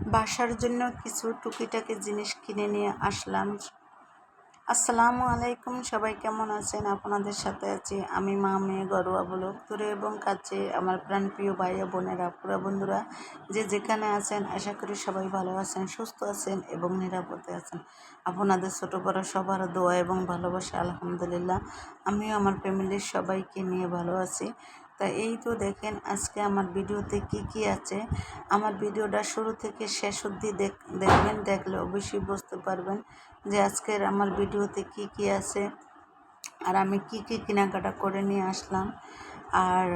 বাসার জন্য কিছু টুকিটাকি জিনিস কিনে নিয়ে আসলাম। আসসালামু আলাইকুম, সবাই কেমন আছেন? আপনাদের সাথে আছি আমি মা, মেয়ে গরুয়া বলক দূরে এবং কাছে আমার প্রাণপ্রিয় ভাইয়া বোনেরা, পুরা বন্ধুরা যে যেখানে আছেন, আশা করি সবাই ভালো আছেন, সুস্থ আছেন এবং নিরাপদে আছেন। আপনাদের ছোটো বড় সবার দোয়া এবং ভালোবাসা, আলহামদুলিল্লাহ। আমিও, আমার ফ্যামিলির সবাইকে নিয়ে ভালো আছি। তা এই তো দেখেন আজকে আমার ভিডিওতে কি কি আছে। আমার ভিডিওটা শুরু থেকে শেষ অবধি দেখবেন, দেখলে অবশ্যই বুঝতে পারবেন যে আজকের আমার ভিডিওতে কি কি আছে আর আমি কি কি কেনাকাটা করে নিয়ে আসলাম। আর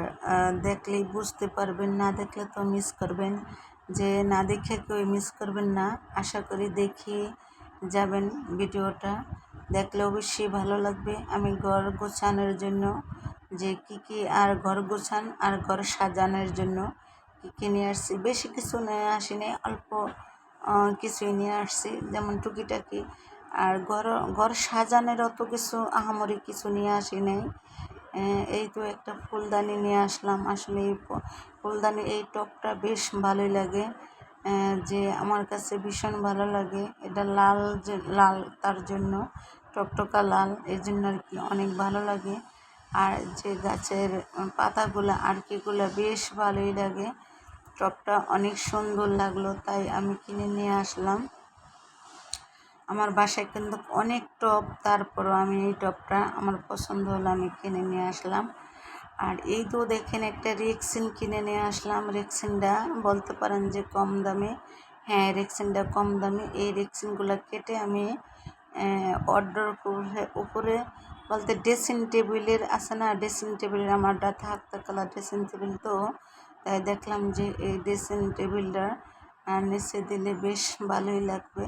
দেখলেই বুঝতে পারবেন, না দেখলে তো মিস করবেন। যে না দেখে কেউ মিস করবেন না, আশা করি দেখি যাবেন ভিডিওটা। দেখলে অবশ্যই ভালো লাগবে। আমি ঘর গোছানোর জন্য যে কি কি আর ঘর গোছান আর ঘর সাজানোর জন্য কী কী নিয়ে আসছি। বেশি কিছু নিয়ে আসিনি, অল্প কিছুই নিয়ে আসছি। যেমন টুকিটাকি আর ঘর ঘর সাজানোর অত কিছু আহামরি কিছু নিয়ে আসি নাই। এই তো একটা ফুলদানি নিয়ে আসলাম। আসলে এই ফুলদানি, এই টপটা বেশ ভালোই লাগে। যে আমার কাছে ভীষণ ভালো লাগে। এটা লাল যে, লাল, তার জন্য টকটকা লাল এই জন্য আর কি অনেক ভালো লাগে। আর যে গাছের পাতাগুলো আর আরকিগুলো বেশ ভালোই লাগে। টপটা অনেক সুন্দর লাগল, তাই আমি কিনে নিয়ে আসলাম। আমার বাসায় কিন্তু অনেক টপ, তারপরও আমি এই টপটা আমার পছন্দ হলো আমি কিনে নিয়ে আসলাম। আর এই তো দেখেন একটা রেক্সিন কিনে নিয়ে আসলাম। রেক্সিনটা বলতে পারেন যে কম দামে। হ্যাঁ রেক্সিনটা কম দামে। এই রেক্সিনগুলো কেটে আমি অর্ডার উপরে বলতে ড্রেসিং টেবিলের আছে না ড্রেসিং টেবিলের আমার আমারটা থাকতে কালার ড্রেসিং টেবিল তো, তাই দেখলাম যে এই ড্রেসিং টেবিলটা নিচে দিলে বেশ ভালোই লাগবে।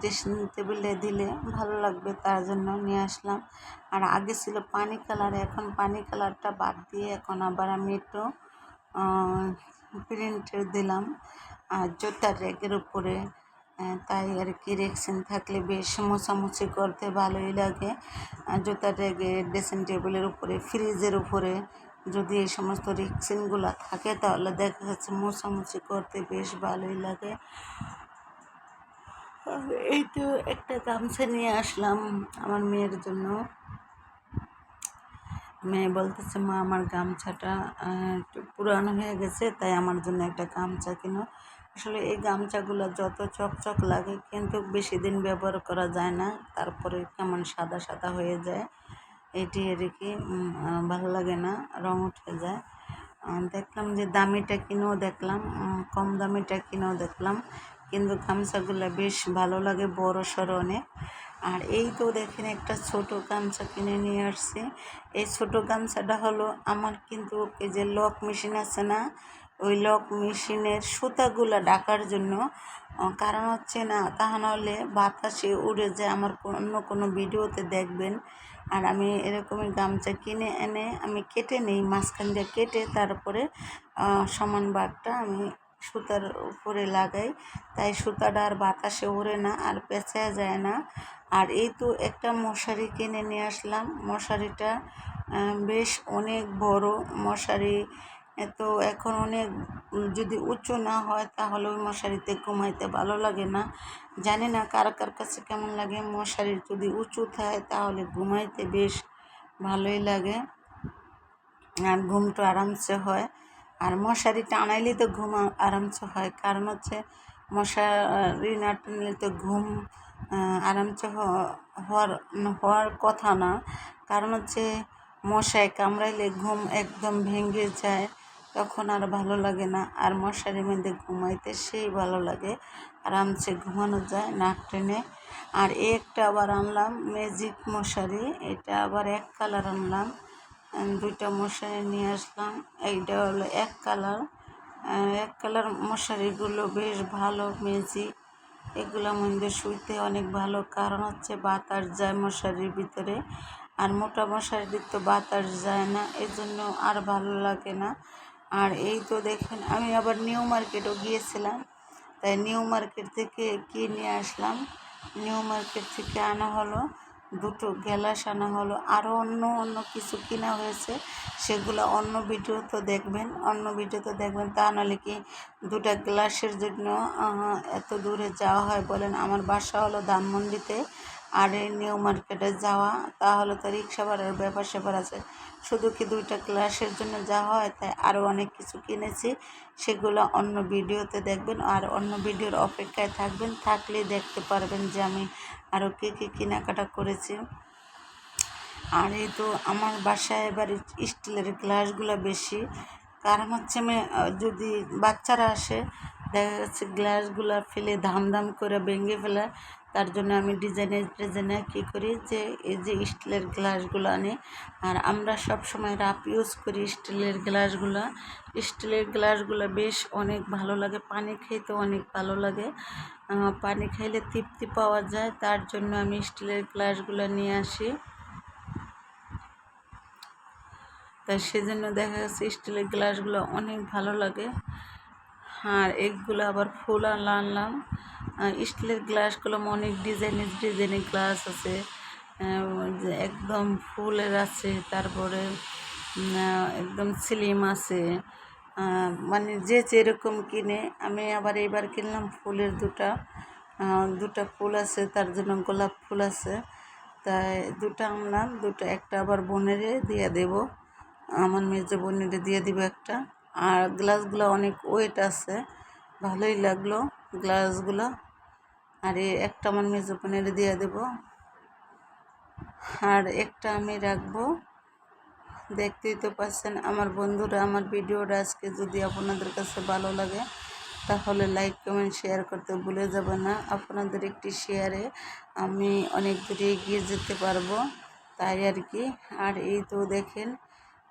ড্রেসিং টেবিলে দিলে ভালো লাগবে, তার জন্য নিয়ে আসলাম। আর আগে ছিল পানি কালার, এখন পানি কালারটা বাদ দিয়ে এখন আবার আমি একটু প্রিন্টের দিলাম। আর জুতার র্যাকের উপরে তাই আর কি রেক্সিন থাকলে বেশ মোছামুছি করতে ভালোই লাগে। রেগে ড্রেসিং টেবিলের উপরে ফ্রিজের উপরে যদি এই সমস্ত রেক্সিনগুলো থাকে তাহলে দেখা যাচ্ছে মোছামুছি করতে বেশ ভালোই লাগে। এই তো একটা গামছা নিয়ে আসলাম আমার মেয়ের জন্য। মেয়ে বলতেছে, মা, আমার গামছাটা একটু পুরানো হয়ে গেছে, তাই আমার জন্য একটা গামছা কিনো। আসলে এই গামছাগুলো যত চকচক লাগে কিন্তু বেশি দিন ব্যবহার করা যায় না, তারপরে কেমন সাদা সাদা হয়ে যায়। এটি আর কি ভালো লাগে না, রং উঠে যায়। দেখলাম যে দামিটা কিনেও দেখলাম কম দামিটা কিনেও দেখলাম, কিন্তু গামছাগুলো বেশ ভালো লাগে বড় সড়ো অনেক। আর এই তো দেখেন একটা ছোট গামছা কিনে নিয়ে আসছি। এই ছোট গামছাটা হলো আমার কিন্তু এই যে লক মেশিন আছে না ওই লক মেশিনের সুতাগুলো ডাকার জন্য। কারণ হচ্ছে না তা নাহলে বাতাসে উড়ে যায়। আমার অন্য কোনো ভিডিওতে দেখবেন। আর আমি এরকমই গামছা কিনে এনে আমি কেটে নিই, মাঝখান দিয়ে কেটে তারপরে সমান বাঘটা আমি সুতার উপরে লাগাই। তাই সুতাটা আর বাতাসে ওড়ে না, আর পেঁচা যায় না। আর এই তো একটা মশারি কিনে নিয়ে আসলাম। মশারিটা বেশ অনেক বড় মশারি। তো এখন অনেক যদি উঁচু না হয় তাহলে ওই মশারিতে ঘুমাইতে ভালো লাগে না। জানি না কার কার কাছে কেমন লাগে, মশারি যদি উঁচু থাকে তাহলে ঘুমাইতে বেশ ভালোই লাগে। আর ঘুমটা আরামসে হয়। আর মশারি টানাইলে তো ঘুম আরামসে হয়। কারণ হচ্ছে মশারি না টানলে তো ঘুম আরামসে হওয়ার হওয়ার কথা না। কারণ হচ্ছে মশায় কামড়াইলে ঘুম একদম ভেঙে যায়। তখন আর ভালো লাগে না। আর মশারির মধ্যে ঘুমাইতে সেই ভালো লাগে। আরামসে ঘুমানো যায় নাক টেনে। আর একটা আবার আনলাম, ম্যাজিক মশারি। এটা আবার এক কালার আনলাম। দুইটা মশারি নিয়ে আসলাম। এইটা হলো এক কালার। এক কালার মশারিগুলো বেশ ভালো, ম্যাজিক। এগুলোর মধ্যে শুইতে অনেক ভালো। কারণ হচ্ছে বাতাস যায় মশারির ভিতরে। আর মোটা মশারির তো বাতাস যায় না। এই জন্য আর ভালো লাগে না। আর এই তো দেখেন, আমি আবার নিউ মার্কেটও গিয়েছিলাম। তাই নিউ মার্কেট থেকে কি নিয়ে আসলাম? নিউ মার্কেট থেকে আনা হলো, দুটো গ্যালাস আনা হলো আরও অন্য অন্য কিছু কিনা হয়েছে, সেগুলো অন্য ভিডিওতে দেখবেন, অন্য ভিডিওতে দেখবেন, তা নাহলে কি দুটা গ্লাসের জন্য এত দূরে যাওয়া হয় বলেন? আমার বাসা হলো ধানমন্ডিতে আর এই নিউ মার্কেটে যাওয়া, তাহলে তো রিক্সা ভাড়ার ব্যাপার স্যাপার আছে। শুধু কি দুইটা ক্লাসের জন্য যাওয়া হয়? তাই আরও অনেক কিছু কিনেছি। সেগুলো অন্য ভিডিওতে দেখবেন আর অন্য ভিডিওর অপেক্ষায় থাকবেন। থাকলে দেখতে পারবেন যে আমি আরও কী কী কেনাকাটা করেছি। আর এই তো আমার বাসায় এবার স্টিলের গ্লাসগুলো বেশি। কারণ হচ্ছে আমি যদি বাচ্চারা আসে দেখা যাচ্ছে গ্লাসগুলো ফেলে ধাম ধাম করে ভেঙে ফেলে। তার জন্য আমি ডিজাইনে ডিজাইনে কী করি যে, এই যে স্টিলের গ্লাসগুলো আনি। আর আমরা সব সময় রাপ ইউজ করি স্টিলের গ্লাসগুলো স্টিলের গ্লাসগুলো বেশ অনেক ভালো লাগে, পানি খেতে অনেক ভালো লাগে। পানি খাইলে তৃপ্তি পাওয়া যায়, তার জন্য আমি স্টিলের গ্লাসগুলো নিয়ে আসি। তাই সেজন্য দেখা যাচ্ছে স্টিলের গ্লাসগুলো অনেক ভালো লাগে। আর এগুলো আবার ফুল আনলা, আনলাম। স্টিলের গ্লাসগুলো অনেক ডিজাইনের ডিজাইনের গ্লাস আছে। একদম ফুলের আছে, তারপরে একদম স্লিম আছে। মানে যে যেরকম কিনে, আমি আবার এবার কিনলাম ফুলের দুটা। দুটা ফুল আছে, তার জন্য গোলাপ ফুল আছে। তাই দুটা আনলাম, দুটো একটা আবার বোনেরে দিয়ে দেবো। আমার মেজো বোনেরে দিয়ে দিব একটা। আর গ্লাসগুলো অনেক ওয়েট আছে, ভালোই লাগল গ্লাসগুলো। আর একটা আমার মেজো বোনেরে দিয়ে দেবো। আর একটা আমি রাখব। দেখতেই তো পাচ্ছেন আমার বন্ধুরা, আমার ভিডিওটা আজকে যদি আপনাদের কাছে ভালো লাগে, তাহলে লাইক, কমেন্ট, শেয়ার করতে ভুলে যাবেন না। আপনাদের একটি শেয়ারে আমি অনেক দূরে এগিয়ে যেতে পারব, তাই আর কি। আর এই তো দেখেন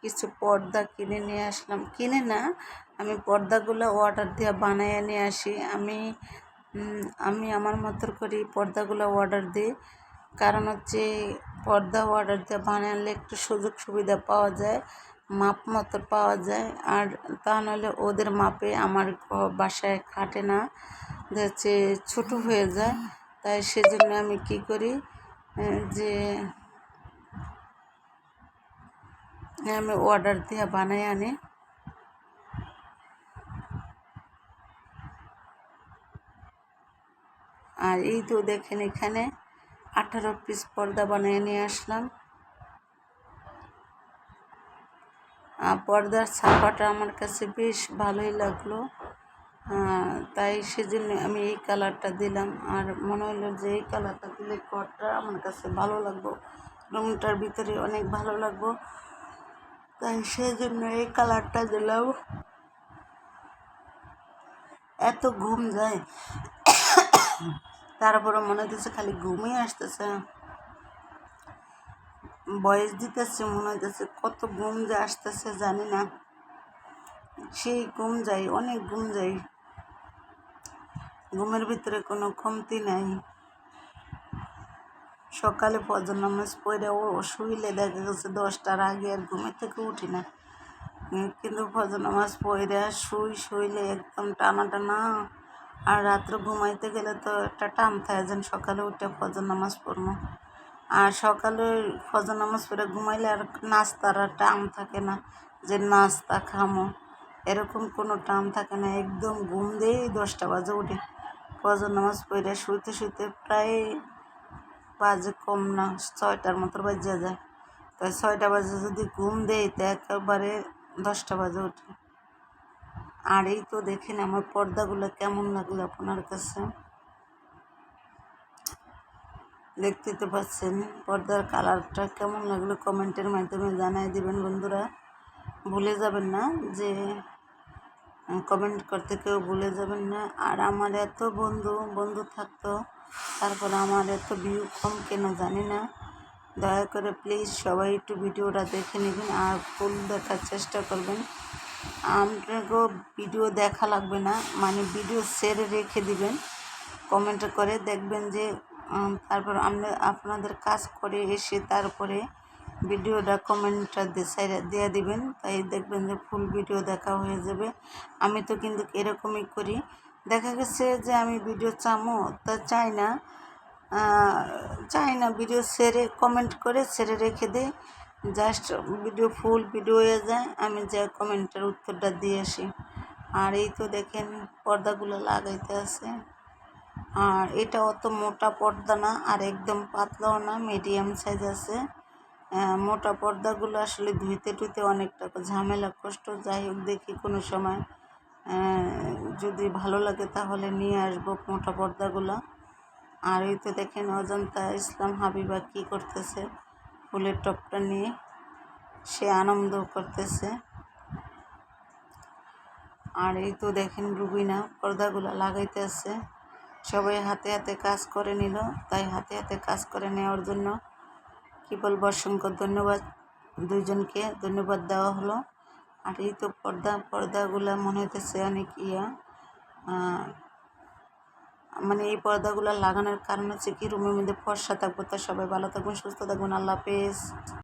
কিছু পর্দা কিনে নিয়ে আসলাম। কিনে না, আমি পর্দাগুলো অর্ডার দিয়ে বানায় নিয়ে আসি। আমি আমি আমার মতো করি পর্দাগুলো অর্ডার দিই। কারণ হচ্ছে পর্দা অর্ডার দিয়ে বানালে একটু সুযোগ সুবিধা পাওয়া যায়, মাপ মতো পাওয়া যায়। আর তা নাহলে ওদের মাপে আমার বাসায় খাটে না। যাচ্ছে ছোটো হয়ে যায়। তাই সেজন্য আমি কি করি যে আমি অর্ডার দিয়ে বানাই আনি। আর এই তো দেখেন এখানে আঠারো পিস পর্দা বানিয়ে নিয়ে আসলাম। আর পর্দার ছাপাটা আমার কাছে বেশ ভালোই লাগল। তাই সেজন্য আমি এই কালারটা দিলাম। আর মনে হলো যে এই কালারটা দিলে ঘরটা আমার কাছে ভালো লাগবো। রুমটার ভিতরে অনেক ভালো লাগবো। তাই সেজন্য এই কালারটা দিলাম এত ঘুম যায়। তারপরে মনে হতেছে খালি ঘুমই আসতেছে। বয়স দিতেছে, মনে হইতেছে কত ঘুম যে আসতেছে, জানি না। সেই ঘুম যাই অনেক ঘুম যাই ঘুমের ভিতরে কোনো কমতি নাই। সকালে ফজর নামাজ পড়ে ও শুইলে দেখা গেছে দশটার আগে আর ঘুমের থেকে উঠি না। কিন্তু ফজর নামাজ পড়ে শুই, শুইলে একদম টানা টানা আর রাত্রে ঘুমাইতে গেলে তো একটা টান থাকে যেন সকালে উঠে ফজর নামাজ পড়ব। আর সকালে ফজর নামাজ পড়ে ঘুমাইলে আর নাস্তার আর টান থাকে না যে নাস্তা খামো। এরকম কোনো টান থাকে না, একদম ঘুম দিয়েই দশটা বাজে উঠে। ফজর নামাজ পড়ে শুইতে শুইতে প্রায় বাজে কম না, ছয়টার মতো বাজে যায়। তাই ছয়টা বাজে যদি ঘুম দেই, তো একেবারে দশটা বাজে উঠে আর এই তো দেখেন আমার পর্দাগুলো কেমন লাগল আপনার কাছে। দেখতে তো পাচ্ছেন পর্দার কালারটা কেমন লাগল কমেন্টের মাধ্যমে জানাই দিবেন বন্ধুরা। ভুলে যাবেন না যে কমেন্ট করতে কেউ ভুলে যাবেন না। আর আমার এত বন্ধু বন্ধু থাকতো তারপর আমার এত ভিউ কম কেন জানি না। দয়া করে প্লিজ সবাই একটু ভিডিওটা দেখে নেবেন আর ফুল দেখার চেষ্টা করবেন। আপনাকেও ভিডিও দেখা লাগবে না মানে ভিডিও সেরে রেখে দিবেন। কমেন্ট করে দেখবেন যে তারপর আমরা আপনাদের কাজ করে এসে তারপরে ভিডিওটা কমেন্টটা দিয়ে দিবেন। তাই দেখবেন যে ফুল ভিডিও দেখা হয়ে যাবে। আমি তো কিন্তু এরকমই করি। দেখা গেছে যে আমি ভিডিও চামো, তা চাই না। চাই না ভিডিও সেরে কমেন্ট করে সেরে রেখে দিই। জাস্ট ভিডিও ফুল ভিডিও হয়ে যায়, আমি যে কমেন্টের উত্তরটা দিয়ে আসি। আর এই তো দেখেন পর্দাগুলো লাগাইতে আছে। আর এটা অত মোটা পর্দা না, আর একদম পাতলাও না মিডিয়াম সাইজ আছে। মোটা পর্দাগুলো আসলে ধুইতে টুইতে অনেকটা ঝামেলা, কষ্ট, যাই হোক দেখি কোনো সময়। যদি ভালো লাগে তাহলে নিয়ে আসব মোটা পর্দাগুলো। আর এই তো দেখেন অজন্তা ইসলাম হাবিবা কী করতেছে ফুলের টপটা নিয়ে। সে আনন্দ করতেছে। আর এই তো দেখেন রুবিনা পর্দাগুলো লাগাইতে আছে। সবাই হাতে হাতে কাজ করে নিল, তাই হাতে হাতে কাজ করে নেওয়ার জন্য কী বলব, অসংখ্য ধন্যবাদ। দুইজনকে ধন্যবাদ দেওয়া হলো। আর এই তো পর্দা, পর্দাগুলা মনে হইতেছে অনেক ইয়া। মানে এই পর্দাগুলো লাগানোর কারণ হচ্ছে কি? রুমের মধ্যে ফর্সা থাকব, তো সবাই ভালো থাকবেন, সুস্থ থাকবেন। আল্লাহ হাফেজ।